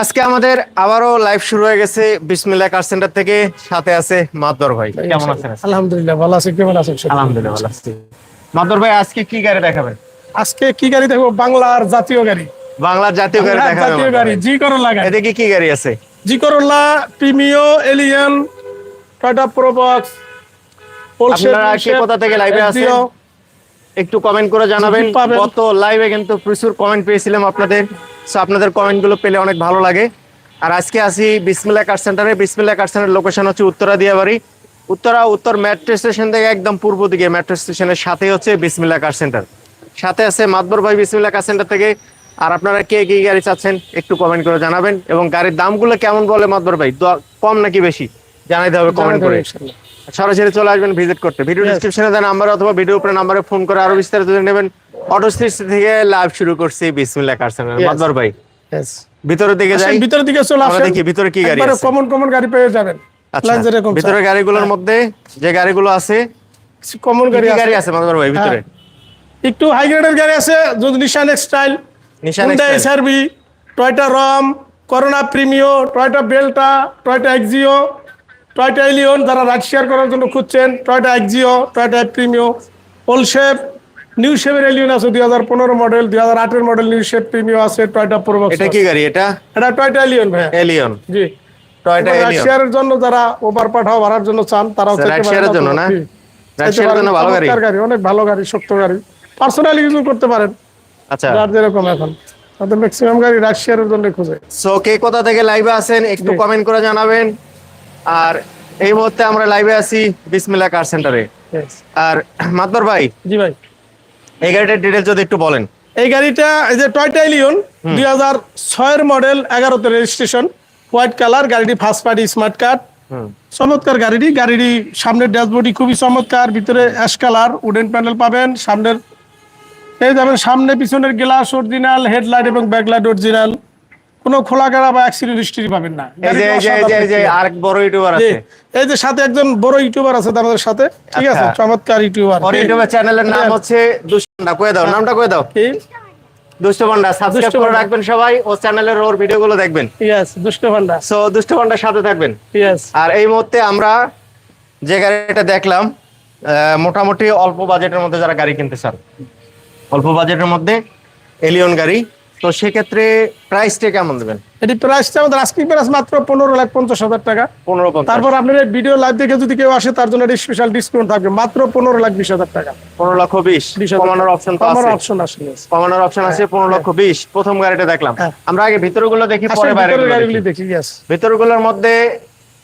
আজকে আমাদের আবারও লাইভ শুরু হয়ে গেছে বিসমিল্লাহ কার সেন্টার থেকে। সাথে আছে মাদর ভাই। কেমন আছেন? আলহামদুলিল্লাহ ভালো আছি। কেমন আছেন আলহামদুলিল্লাহ ভালো আছি। মাদর ভাই আজকে কি গাড়ি দেখাবেন? আজকে কি গাড়ি দেখব? বাংলার জাতীয় গাড়ি। বাংলার জাতীয় গাড়ি দেখাবেন জাতীয় গাড়ি জি করোলা গাড়ি। এদিকে কি গাড়ি আছে? জি Corolla Premio Allion Toyota Probox আপনারা কে কোথা থেকে লাইভে আছেন? একটু কমেন্ট করে জানাবেন। গত লাইভে কিন্তু প্রচুর কমেন্ট পেয়েছিলাম আপনাদের। সো আপনাদের কমেন্টগুলো পেলে অনেক ভালো লাগে। আর আজকে আসি বিসমিল্লা কার সেন্টারে বিসমিল্লা কার সেন্টারের লোকেশন হচ্ছে উত্তরা দিয়াবাড়ি। উত্তরা উত্তর মেট্রো স্টেশন থেকে একদম পূর্ব দিকে মেট্রো স্টেশনের সাথে হচ্ছে বিসমিল্লা কার সেন্টার সাথে আছে মাতবর ভাই বিসমিল্লা কার সেন্টার থেকে। আর আপনারা কে কি গাড়ি চাচ্ছেন একটু কমেন্ট করে জানাবেন। এবং গাড়ির দামগুলো কেমন বলে মাতবর ভাই? কম নাকি বেশি? জানাইতে হবে কমেন্ট করে। সরাসরি চলে আসবেন ভিজিট করতে। ভিডিও ডিসক্রিপশনে দেন নাম্বার অথবা ভিডিও উপরে নাম্বারে ফোন করে আরও বিস্তারিত জেনে নেবেন। অটো স্ট্রিট থেকে লাইভ শুরু করছি বিসমিল্লাহ কারসেন মাদবর ভাই ভিতরের দিকে যাই। ভিতরের দিকে চলে আসেন। দেখি ভিতরে কি গাড়ি আছে। কমন কমন গাড়ি পেয়ে যাবেন। আচ্ছা ভিতরে গাড়িগুলোর মধ্যে যে গাড়িগুলো আছে কমন গাড়ি গাড়ি আছে মাদবর ভাই ভিতরে? একটু হাই গ্রেডের গাড়ি আছে যদি Nissan X Trail Nissan Honda X Trail. SRB Toyota Raum Corona Premio Toyota Belta Toyota Axio Toyota Allion যারা রাইড শেয়ার করার জন্য খুঁজছেন Toyota Axio Toyota Premio old shape new শেপের এলিয়ন আছে দুই হাজার পনেরো মডেল দুই হাজার আটের মডেল নিউ শেপ প্রিমিও আছে টয়টা প্রোবক্স এটা কি গাড়ি এটা? এটা টয়টা এলিয়ন ভাই এলিয়ন। জি। Toyota ride Allion. শেয়ারের জন্য যারা ওভার পাঠাও ভাড়ার জন্য চান তারাও রাইড শেয়ারের জন্য না? রাইড শেয়ারের জন্য ভালো গাড়ি? গাড়ি অনেক ভালো গাড়ি শক্ত গাড়ি। পার্সোনালি ইউজ করতে পারেন। আচ্ছা। যার যেরকম এখন। তাদের ম্যাক্সিমাম গাড়ি রাশিয়ার জন্য খুঁজে। সো কে কোথা থেকে লাইভে আছেন একটু কমেন্ট করে জানাবেন। আর এই মুহূর্তে আমরা লাইভে আছি বিসমিল্লাহ কার সেন্টারে আর মাতবর ভাই জি ভাই। এই গাড়িটার ডিটেলস যদি একটু বলেন। এই গাড়িটা এই যে টয়টা এলিয়ন দুই হাজার ছয়ের মডেল এগারোতে রেজিস্ট্রেশন হোয়াইট কালার গাড়িটি ফার্স্ট পার্টি স্মার্ট কার্ড চমৎকার গাড়িটি গাড়িটি সামনের ড্যাশবোর্ডটি খুবই চমৎকার ভিতরে অ্যাশ কালার উডেন প্যানেল পাবেন সামনের এই যাবেন সামনে পিছনের গ্লাস অরিজিনাল হেডলাইট এবং ব্যাকলাইট অরিজিনাল কোনো খোলা গাড়া বা অ্যাক্সিডেন্ট হিস্ট্রি পাবেন না। এই যে এই যে এই যে আরেক বড় ইউটিউবার আছে। এই যে সাথে একজন বড় ইউটিউবার আছে আমাদের সাথে। ঠিক আছে আচ্ছা। চমৎকার ইউটিউবার ইউটিউবের চ্যানেলের নাম হচ্ছে দুষ্টপান্ডা। কয়ে দাও নামটা কয়ে দাও। কি? দুষ্টপান্ডা সাবস্ক্রাইব করে রাখবেন সবাই ও চ্যানেলের ওর ভিডিওগুলো দেখবেন। ইয়েস দুষ্ট ভান্ডা সো দুষ্টপান্ডার সাথে থাকবেন। ইয়েস আর এই মুহূর্তে আমরা যে গাড়িটা দেখলাম মোটামুটি অল্প বাজেটের মধ্যে যারা গাড়ি কিনতে চান অল্প বাজেটের মধ্যে এলিয়ন গাড়ি। তো সেক্ষেত্রে প্রাইসটা কেমন দেবেন? এটি প্রাইসটা আমাদের আস্কিং প্রাইস মাত্র পনেরো লাখ পঞ্চাশ হাজার টাকা। পনেরো তারপর আপনার ভিডিও লাইভ দেখে যদি কেউ আসে তার জন্য স্পেশাল ডিসকাউন্ট থাকবে। মাত্র পনেরো লাখ বিশ হাজার টাকা। পনেরো লক্ষ বিশ। কমানোর অপশন আছে। অপশন আসলে কমানোর অপশন আছে পনেরো লক্ষ বিশ। প্রথম গাড়িটা দেখলাম। হ্যাঁ। আমরা আগে ভিতরগুলো দেখি আসলে পরে বাইরে দেখি। ইয়েস ভিতরগুলোর মধ্যে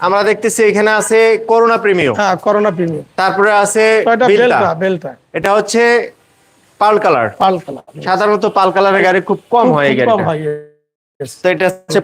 আমরা দেখতেছি এখানে আছে করোনা প্রিমিয়াম হ্যাঁ করোনা প্রিমিয়াম তারপরে আছে বেলটা বেলটা এটা হচ্ছে পাল কালার। পাল কালার সাধারণত পাল কালারের গাড়ি খুব কম হয় খুব কম হয় তো এটা হচ্ছে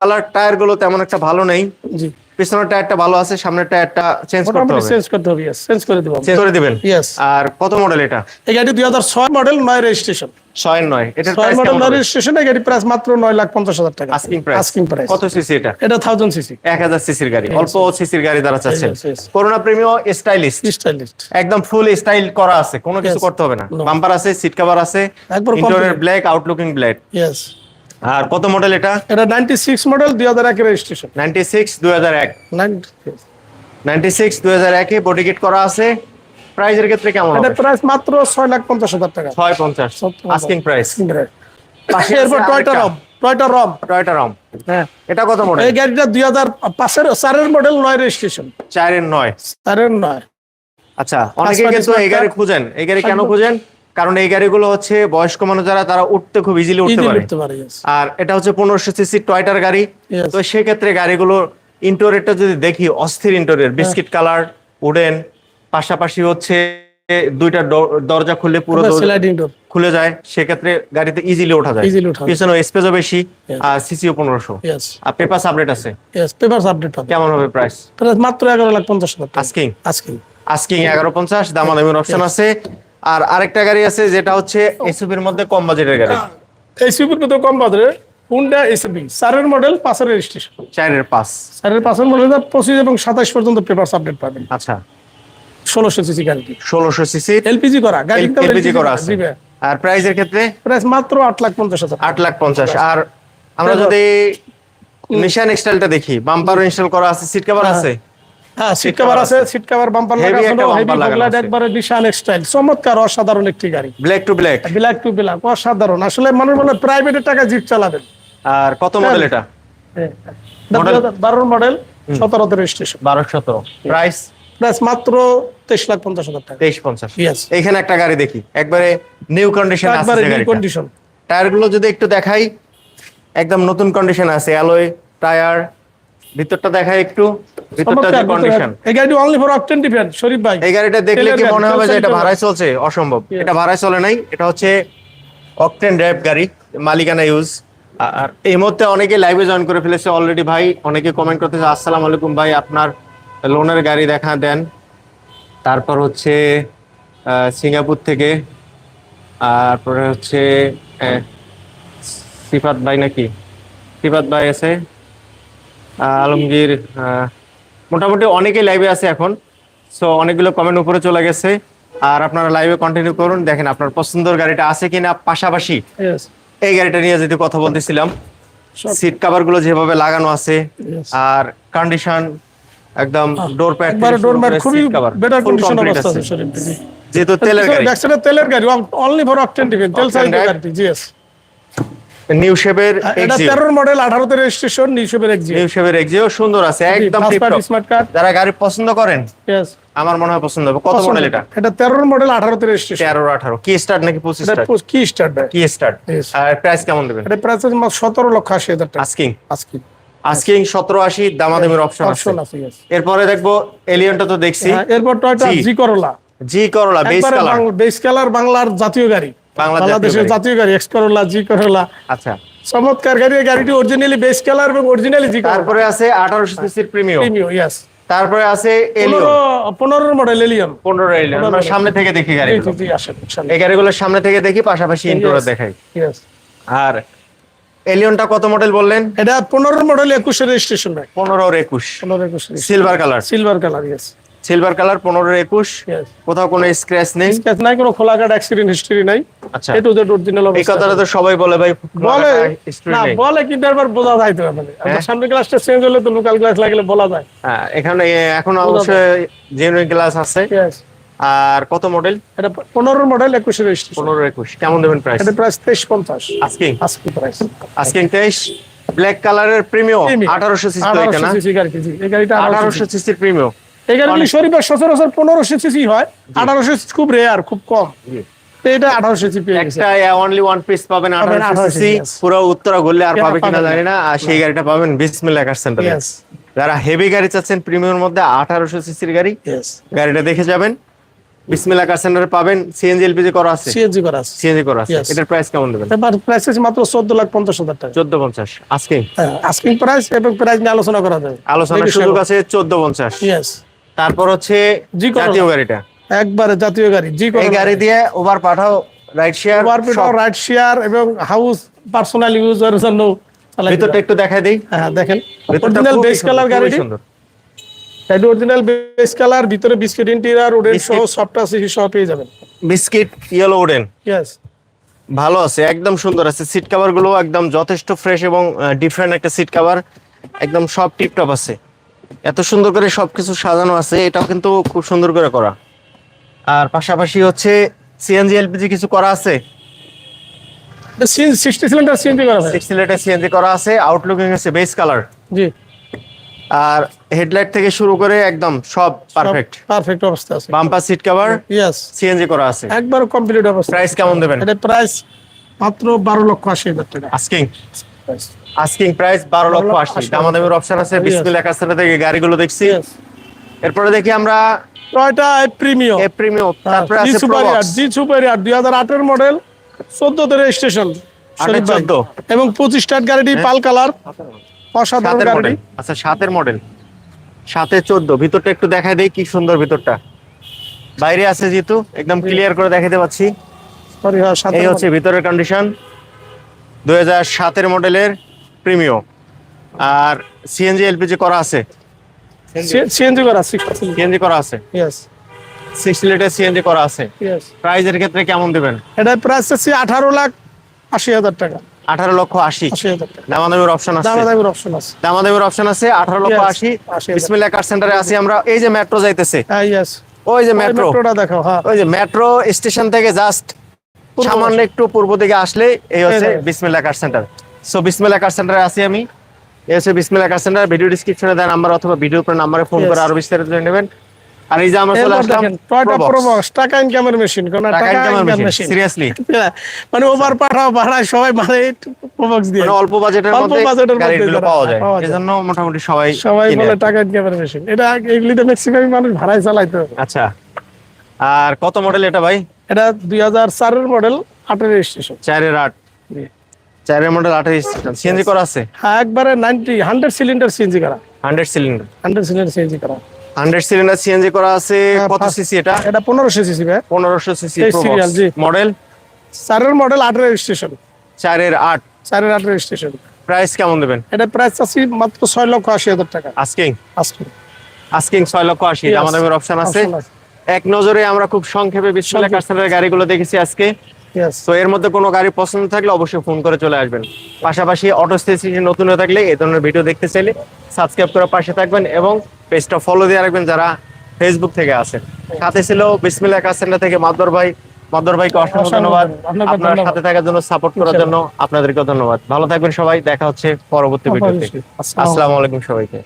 কালার টায়ারগুলো তেমন একটা ভালো নেই। জি। পিছনের টায়ারটা ভালো আছে সামনের টায়ারটা চেঞ্জ করতে হবে। চেঞ্জ করতে হবে ইয়েস চেঞ্জ করে দেবো। চেঞ্জ করে দিবেন? ইয়েস আর কত মডেল এটা? এই গাড়ি দুই হাজার ছয় মডেল নয় রেজিস্ট্রেশন ছয় নয়। এটার ছয় প্রাইস মডেল নয় রেজিস্ট্রেশন এই গাড়ি প্রাইস মাত্র নয় লাখ পঞ্চাশ হাজার টাকা। আস্কিং প্রাইস আস্কিং প্রাইস কত সিসি এটা? এটা থাউজেন্ড সিসি এক হাজার সিসির গাড়ি। অল্প সিসির গাড়ি দ্বারা চাচ্ছেন. করোনা প্রিমিয়াম স্টাইলিশ স্টাইলিস্ট একদম ফুল স্টাইল করা আছে। কোনো কিছু করতে হবে না. বাম্পার আছে সিট কভার আছে interior black outlooking black yes আর কত মডেল এটা? এটা নাইনটি সিক্স মডেল দুই হাজার একের রেজিস্ট্রেশন নাইনটি সিক্স দুই হাজার এক। নাইনটি সিক্স দুই হাজার একে বডি কিট করা আছে। প্রাইজের ক্ষেত্রে কেমন এটা প্রাইস মাত্র ছয় লাখ পঞ্চাশ হাজার টাকা। ছয় পঞ্চাশ। সত্তর আস্কিং প্রাইস পাশে এরপর Toyota. Raum Toyota Raum Toyota Raum হ্যাঁ। এটা কত মডেল এই গাড়িটা দুই হাজার পাঁচের চারের মডেল নয় রেজিস্ট্রেশন চারের নয়। চারের নয়। আচ্ছা অনেকে কিন্তু এই গাড়ি। খুঁজেন। এই গাড়ি কেন। খুঁজেন? কারণ এই গাড়িগুলো হচ্ছে বয়স্ক মানুষ যারা তারা উঠতে খুব ইজিলি উঠতে পারে. আর এটা হচ্ছে পনেরোশো সিসি টয়টার গাড়ি। তো সেক্ষেত্রে গাড়িগুলো ইন্টোরিয়রটা যদি দেখি অস্থির ইন্টোরিয়র। বিস্কিট কালার উডেন পাশাপাশি হচ্ছে দুইটা দরজা খুললে পুরো খুলে যায় সেক্ষেত্রে গাড়িতে ইজিলি ওঠা যায়। পিছনে স্পেসও বেশি আর সিসিও পনেরোশো। আর পেপার আপডেট আছে? Update পাবে। কেমন হবে প্রাইস মাত্র এগারো লাখ পঞ্চাশ হাজার টাকা। আস্কিং আস্কিং এগারো পঞ্চাশ দামাদামির অপশন আছে। আর আরেকটা গাড়ি আছে যেটা হচ্ছে এসইউভির মধ্যে কম বাজেটের গাড়ি। এই সুপার তো কম বাজারে হুন্ডা এসবি চারের মডেল পাঁচের রেজিস্ট্রেশন চারের পাস চারের পাঁচের মডেল পঁচিশ এবং সাতাশ পর্যন্ত পেপার আপডেট পাবেন। আচ্ছা। ষোলোশো সিসি গাড়িটি। ষোলোশো সিসি এলপিজি করা গাড়ি এলপিজি করা আছে। আর প্রাইজের ক্ষেত্রে? প্রাইস মাত্র আট লাখ পঞ্চাশ হাজার। আট লাখ পঞ্চাশ। আর আমরা যদি নিশান স্টাইলটা দেখি বাম্পার ইনস্টল করা আছে সিট কভার আছে? হ্যাঁ সিট কভার আছে সিট কভার বাম্পার লাগানো হেভি bumper লাগানো ফগলাইট আছে। একবারে নিশান স্টাইল চমৎকার অসাধারণ একটি গাড়ি। Black to black black to black অসাধারণ। আসলে মানুষ বলে প্রাইভেটের টাকা জিপ চালাবেন। আর কত মডেল এটা? বারোর মডেল সতেরোতে রেজিস্ট্রেশন বারো সতেরো। প্রাইস প্রাইস মাত্র তেইশ লাখ পঞ্চাশ হাজার টাকা। তেইশ পঞ্চাশ. এখানে একটা গাড়ি দেখি। একবারে নিউ কন্ডিশন একবারে যে কন্ডিশন টায়ারগুলো যদি একটু দেখাই একদম নতুন কন্ডিশন আছে অ্যালয় টায়ার ভিতরটা দেখাই একটু। ভিতরটা যে কন্ডিশন এই গাড়িটি only for octane depend Sharif ভাই। এই গাড়িটা দেখলে কি মনে হবে যে এটা ভাড়ায় চলছে। অসম্ভব। এটা ভাড়ায় চলে নাই এটা হচ্ছে অকটেন ড্রাইভ গাড়ি মালিকানা ইউজ আর এই মুহূর্তে অনেকে লাইভে জয়েন করে ফেলেছে অলরেডি ভাই। অনেকে কমেন্ট করতেছে আসসালামু আলাইকুম ভাই আপনার লোনের গাড়ি দেখা দেন। তারপর হচ্ছে সিঙ্গাপুর থেকে তারপরে হচ্ছে সিফাত ভাই নাকি? সিফাত ভাই আছে। আলমগীর মোটামুটি অনেকেই লাইভে আছে এখন। সো অনেকগুলো কমেন্ট উপরে চলে গেছে। আর আপনারা লাইভে কন্টিনিউ করুন। দেখেন আপনার পছন্দের গাড়িটা আছে কিনা পাশাপাশি এই গাড়িটা নিয়ে যদি কথা বলতেছিলাম সিট কভারগুলো যেভাবে লাগানো আছে আর কন্ডিশন একদম ডোর প্যাড একবারে ডোর ম্যাট খুবই বেটার কন্ডিশন অবস্থা আছে যেহেতু তেলের গাড়ি। ব্যাকসাইডে তেলের গাড়ি অনলি ফর অকটেন তেল drive। গাড়ি জিএস নিউ শেপের এটা তেরোর মডেল আঠারোতে রেজিস্ট্রেশন এক্সিও নিউ শেপের এক্সিও সুন্দর আছে একদম টিপটপ স্মার্ট কার্ড যারা গাড়ি পছন্দ করেন আমার মনে হয় পছন্দ হবে। কত মডেল এটা? এটা তেরোর মডেল আঠারোতে রেজিস্ট্রেশন তেরো আঠারো। কি স্টার্ট নাকি এটা কি স্টার্ট ভাই। কি স্টার্ট. আর প্রাইস কেমন দেবেন? এটা প্রাইস আছে লক্ষ আশি হাজার টাকা। আস্কিং আজকে আস্কিং সতেরো আশি দামাদামির অপশন আছে। এরপরে দেখব এলিয়নটা তো দেখছি। হ্যাঁ, এরপর টয়টা জি। করলা জি করলা বেস কালার বেস কালার বাংলার জাতীয় গাড়ি। বাংলাদেশের জাতীয় গাড়ি এক্স করলা জি করলা আচ্ছা। চমৎকার গাড়ি গাড়িটি অরিজিনালি বেস কালার এবং অরিজিনালি জি তারপরে আছে আঠারোশো সিসির প্রিমিয়াম প্রিমিয়াম ইয়েস তারপরে আছে এলিয়ন পনেরো পনেরোর মডেল এলিয়ন পনেরো এলিয়ন আমরা সামনে থেকে দেখি গাড়িগুলো। জি আসেন এই গাড়িগুলোর সামনে থেকে দেখি পাশাপাশি ইন্টোর দেখাই। ইয়েস আর এলিয়নটা কত মডেল বললেন? এটা পনেরোর মডেল একুশের রেজিস্ট্রেশন ভাই পনেরো একুশ। পনেরো একুশ silver colour silver colour yes silver colour পনেরো একুশ। কোথাও কোনো স্ক্র্যাচ নেই? স্ক্র্যাচ নাই কোনো খোলা কাট অ্যাক্সিডেন্ট হিস্ট্রি নাই। আচ্ছা। এ টু জেড অরিজিনাল এই কথাটা তো সবাই বলে ভাই বলে না বলে কিন্তু একবার বোঝা যায় তো মানে। সামনে গ্লাসটা চেঞ্জ হলে তো লোকাল গ্লাস লাগলে বলা যায়। হ্যাঁ, এখানে এখন অবশ্যই জেনুইন গ্লাস আছে। আর কত মডেল এটা পনেরো মডেল একুশে রেজিস্ট্রেশন পনেরো একুশ। কেমন দেবেন প্রাইস এটা প্রাইস তেইশ পঞ্চাশ। আজকে আজকে প্রাইস আজকে তেইশ। ব্ল্যাক কালারের প্রিমিয়াম আঠারোশো সিসি এটা সিসি গাড়িটা আঠারোশো সিসির প্রিমিয়াম এই গাড়িটি শরীফের সচরাচর পনেরোশো সিসি হয়? আঠারোশো খুব রেয়ার খুব কম। এটা আঠারোশো সিসি একটা অনলি ওয়ান পিস পাবেন আঠারোশো সিসি পুরো উত্তরা ঘুরলে আর পাবে কিনা পাবেন জানি না। আর সেই গাড়িটা পাবেন বিসমিল্লাহ কার সেন্টারে যারা হেভি গাড়ি চাচ্ছেন প্রিমিয়ামের মধ্যে আঠারোশো সিসির গাড়ি গাড়িটা দেখে যাবেন। বিসমিল্লাহ কার সেন্টারে পাবেন। সিএনজি এলপিজি করা আছে? সিএনজি করা আছে। সিএনজি করা আছে। এটার প্রাইস কেমন দেবেন? এবার প্রাইস আছে মাত্র চোদ্দ লাখ পঞ্চাশ হাজার টাকা। চোদ্দ পঞ্চাশ। আজকে? আস্কিং প্রাইস এবং প্রাইস নিয়ে আলোচনা করা যাবে। আলোচনার সুযোগ আছে চোদ্দ পঞ্চাশ। ইয়েস তারপর হচ্ছে। জাতীয় গাড়িটা। একবারে জাতীয় গাড়ি জি এই গাড়ি দিয়ে Uber Pathao ride share ride share এবং হাউস পার্সোনাল ইউজের জন্য ভিতরটা একটু দেখাই দিই। হ্যাঁ দেখেন। অরিজিনাল বেস কালার গাড়িটি। সুন্দর। এটা অরিজিনাল বেস কালার ভিতরে বিস্কিট ইন্টেরিয়র উডেন সহ। সফটওয়্যার সিসি সহ পেয়ে যাবেন। বিস্কিট ইয়েলো ওডেন ইয়েস ভালো আছে একদম সুন্দর আছে। সিট কভারগুলো একদম যথেষ্ট ফ্রেশ এবং ডিফারেন্ট একটা সিট কভার একদম সব টিপটপ আছে। এত সুন্দর করে সবকিছু সাজানো আছে এটাও কিন্তু খুব সুন্দর করে করা। আর পাশাপাশি হচ্ছে সিএনজি এলপিজি কিছু করা আছে? সিক্সটি সিলিন্ডার সিএনজি করা হয় সিক্স সিলেটে সিএনজি করা আছে আউটলুকিং আছে বেস কালার জি। আর হেডলাইট থেকে শুরু করে একদম সব পারফেক্ট পারফেক্ট অবস্থা আছে। Bumper seat cover yes CNG করা আছে। একবার কমপ্লিট অবস্থা। প্রাইস কেমন দেবেন? এটা প্রাইস মাত্র বারো লক্ষ আশি হাজার টাকা। আস্কিং আস্কিং প্রাইস বারো লক্ষ আশি। দামাদামির অপশন আছে বিসমিল একাশটা থেকে গাড়িগুলো দেখছি। এরপরে দেখি আমরা টয়টা প্রিমিয়াম। A premium. তারপরে জি আছে সুপারিয়ার জি সুপারিয়ার দুই হাজার আটের মডেল চোদ্দতে রেজিস্ট্রেশন আটের 14 এবং পঁচিশ স্টার গাড়িটি পাল কালার অসাধারণ মডেল আচ্ছা সাতের মডেল সাতে চোদ্দ। ভিতরটা একটু দেখাই দেই কি সুন্দর ভিতরটা। বাইরে আছে যেহেতু একদম ক্লিয়ার করে দেখাতে পাচ্ছি। হ্যাঁ এই হচ্ছে ভিতরের কন্ডিশন দুই হাজার সাতের মডেলের প্রিমিয়াম আর সিএনজি এলপিজি করা আছে? সিএনজি করা সিক্সটি সিএনজি করা আছে। ইয়েস সিক্স লিটার সিএনজি করা আছে? প্রাইজের ক্ষেত্রে কেমন দেবেন? এটা প্রাইস আছে আঠারো লাখ আশি হাজার টাকা। আঠারো লক্ষ আশি। দামাদামির অপশন আছে? দামাদামের অপশন আছে। দামাদামির অপশন আছে আঠারো লক্ষ আশি। 80,000 বিসমিল্লাহ কার সেন্টারে আছি আমরা। এই যে মেট্রো যাইতেছে। ওই যে মেট্রো মেট্রোটা দেখো হ্যাঁ। ওই যে মেট্রো স্টেশন থেকে জাস্ট সামান্য একটু পূর্ব দিকে আসলে এই হচ্ছে। বিসমিল্লাহ কার সেন্টার সো বিসমিল্লাহ কার সেন্টারে আছি আমি। এই হচ্ছে বিসমিল্লাহ কার সেন্টার ভিডিও ডিসক্রিপশনে দেন নাম্বার অথবা ভিডিও উপরে নাম্বারে ফোন করে আরও বিস্তারিত জেনে নেবেন। আর এই যে আমরা চলে আসলাম টয়টা। প্রোবক্স টাকা ইনকামের মেশিন কোন টাকা ইনকামের ইনকাম মেশিন সিরিয়াসলি মানে ওভার পাঠাও ভাড়ায় সবাই মারে প্রোবক্স দিয়ে। মানে অল্প বাজেটের অল্প মধ্যে বাজেটের মধ্যে গাড়িগুলো পাওয়া যায়। এজন্য মোটামুটি সবাই সবাই বলে। টাকা ইনকামের মেশিন এটা এগুলিতে ম্যাক্সিমাম মানুষ ভাড়ায় চালাইতে আচ্ছা। আর কত মডেল এটা ভাই? এটা দুই হাজার চারের মডেল আটের রেজিস্ট্রেশন চারের আট। চারের মডেল আঠাশ সিএনজি করা আছে? হ্যাঁ একবারে নাইনটি হান্ড্রেড সিলিন্ডার সিএনজি করা। Hundred cylinder hundred cylinder CNG করা। হান্ড্রেড সিলিন্ডার সিএনজি করা আছে হ্যাঁ, কত সিসি এটা? এটা পনেরোশো সিসি ভাই পনেরোশো সিসি serial, জি। মডেল? চারের মডেল আটের রেজিস্ট্রেশন চারের আট। চারের আটের রেজিস্ট্রেশন প্রাইস কেমন দেবেন? এটা প্রাইস আছে মাত্র ছয় লক্ষ আশি হাজার টাকা। আস্কিং আজকে ছয় লক্ষ আশি. আমাদের অপশন আছে। এক নজরে আমরা খুব সংক্ষেপে সংক্ষেপে। কাস্টমারের গাড়িগুলো দেখেছি আজকে. তো এর মধ্যে কোনো গাড়ি পছন্দ থাকলে অবশ্যই ফোন করে চলে আসবেন। পাশাপাশি অটো স্টেশনে নতুন হয়ে থাকলে এই ধরনের ভিডিও দেখতে চাইলে সাবস্ক্রাইব করে পাশে থাকবেন এবং পেজটা ফলো দিয়ে রাখবেন যারা ফেসবুক থেকে আছেন। সাথে ছিল বিসমিল্লাহ কাসেন্ডা থেকে মাদর ভাই। মাদর ভাইকে অসংখ্য ধন্যবাদ। আপনার সাথে থাকার জন্য সাপোর্ট করার জন্য আপনাদেরকে ধন্যবাদ। ভালো থাকবেন সবাই দেখা হচ্ছে পরবর্তী ভিডিওতে আসসালামু আলাইকুম সবাইকে।